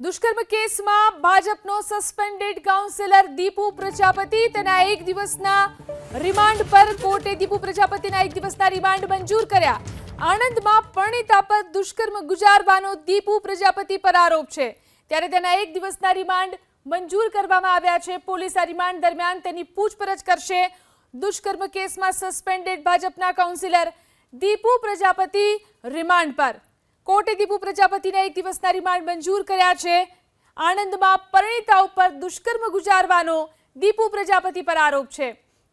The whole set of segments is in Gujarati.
દુષ્કર્મ કેસમાં ભાજપનો સસ્પેન્ડેડ કાઉન્સિલર દીપુ પ્રજાપતિ, તેના એક દિવસના રિમાન્ડ પર કોર્ટે દીપુ પ્રજાપતિના એક દિવસના રિમાન્ડ મંજૂર કર્યા. આણંદમાં પરણિતા પર દુષ્કર્મ ગુજારવાનો દીપુ પ્રજાપતિ પર આરોપ છે. ત્યારે તેના એક દિવસના રિમાન્ડ મંજૂર કરવામાં આવ્યા છે. પોલીસ આ રિમાન્ડ દરમિયાન તેની પૂછપરછ કરશે. દુષ્કર્મ કેસમાં સસ્પેન્ડેડ ભાજપના કાઉન્સિલર દીપુ પ્રજાપતિ રિમાન્ડ પર. કોર્ટે દીપુ પ્રજાપતિને એક દિવસના રિમાન્ડ મંજૂર કર્યા છે. આણંદમાં પરિણીતા ઉપર દુષ્કર્મ ગુજારવાનો દીપુ પ્રજાપતિ પર આરોપ છે.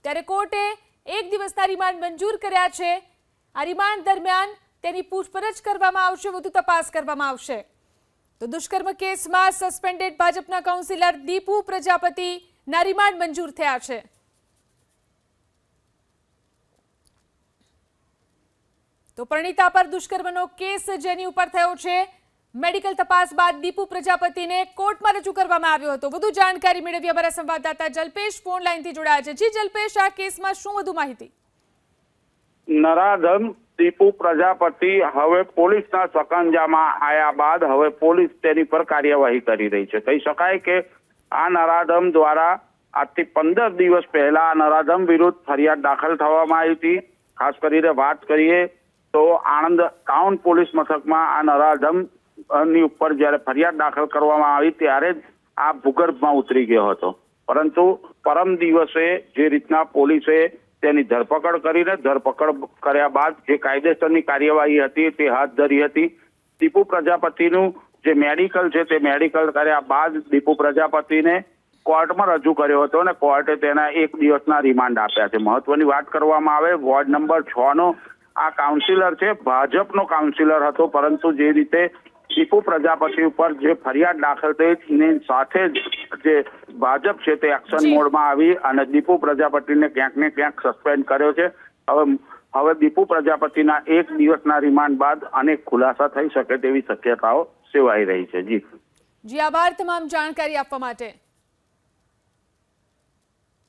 ત્યારે કોર્ટે એક દિવસના રિમાન્ડ મંજૂર કર્યા છે. આ રિમાન્ડ દરમિયાન તેની પૂછપરછ કરવામાં આવશે, વધુ તપાસ કરવામાં આવશે. તો દુષ્કર્મ કેસમાં સસ્પેન્ડેડ ભાજપના કાઉન્સિલર દીપુ પ્રજાપતિના રિમાન્ડ મંજૂર થયા છે. તો પરણિતા પર દુષ્કર્મનો કેસ જેની ઉપર થયો છે. મેડિકલ તપાસ બાદ દીપુ પ્રજાપતિને કોર્ટમાં રજૂ કરવામાં આવ્યો હતો. વધુ જાણકારી મેળવી અમારા સંવાદદાતા જલ્પેશ, ફોન લાઈનથી જોડાયા છે. જી જલ્પેશ, આ કેસમાં શું વધુ માહિતી? નરાધમ દીપુ પ્રજાપતિ હવે પોલીસના સકંજામાં આવ્યા બાદ હવે પોલીસ તેની પર કાર્યવાહી કરી રહી છે. કહી શકાય કે આ નરાધમ દ્વારા આજથી પંદર દિવસ પહેલા આ નરાધમ વિરુદ્ધ ફરિયાદ દાખલ થવામાં આવી હતી. ખાસ કરીને વાત કરીએ તો આણંદ ટાઉન પોલીસ મથકમાં આ નરાધમની ઉપર જ્યારે ફરિયાદ દાખલ કરવામાં આવી ત્યારે જ આ ભૂગર્ભમાં ઉતરી ગયો હતો. પરંતુ પરમ દિવસે જે રીતના પોલીસે તેની ધરપકડ કરીને ધરપકડ કર્યા બાદ જે કાયદેસરની કાર્યવાહી હતી તે હાથ ધરી હતી. દીપુ પ્રજાપતિનું જે મેડિકલ છે તે મેડિકલ કર્યા બાદ દીપુ પ્રજાપતિને કોર્ટમાં રજૂ કર્યો હતો અને કોર્ટે તેના એક દિવસના રિમાન્ડ આપ્યા છે. મહત્વની વાત કરવામાં આવે, વોર્ડ નંબર છ નો આ કાઉન્સિલર છે ભાજપનો કાઉન્સિલર હતો પરંતુ જે રીતે દીપુ પ્રજાપતિ ઉપર જે ફરિયાદ દાખલ થઈ સાથે જ જે ભાજપ છે તે એક્શન મોડમાં આવી અને દીપુ પ્રજાપતિને ક્યાંક ને ક્યાંક સસ્પેન્ડ કર્યો છે. હવે હવે દીપુ પ્રજાપતિના એક દિવસના રિમાન્ડ બાદ અનેક ખુલાસા થઈ શકે તેવી શક્યતાઓ સેવાઈ રહી છે. જી. જી આભાર તમામ જાણકારી આપવા માટે.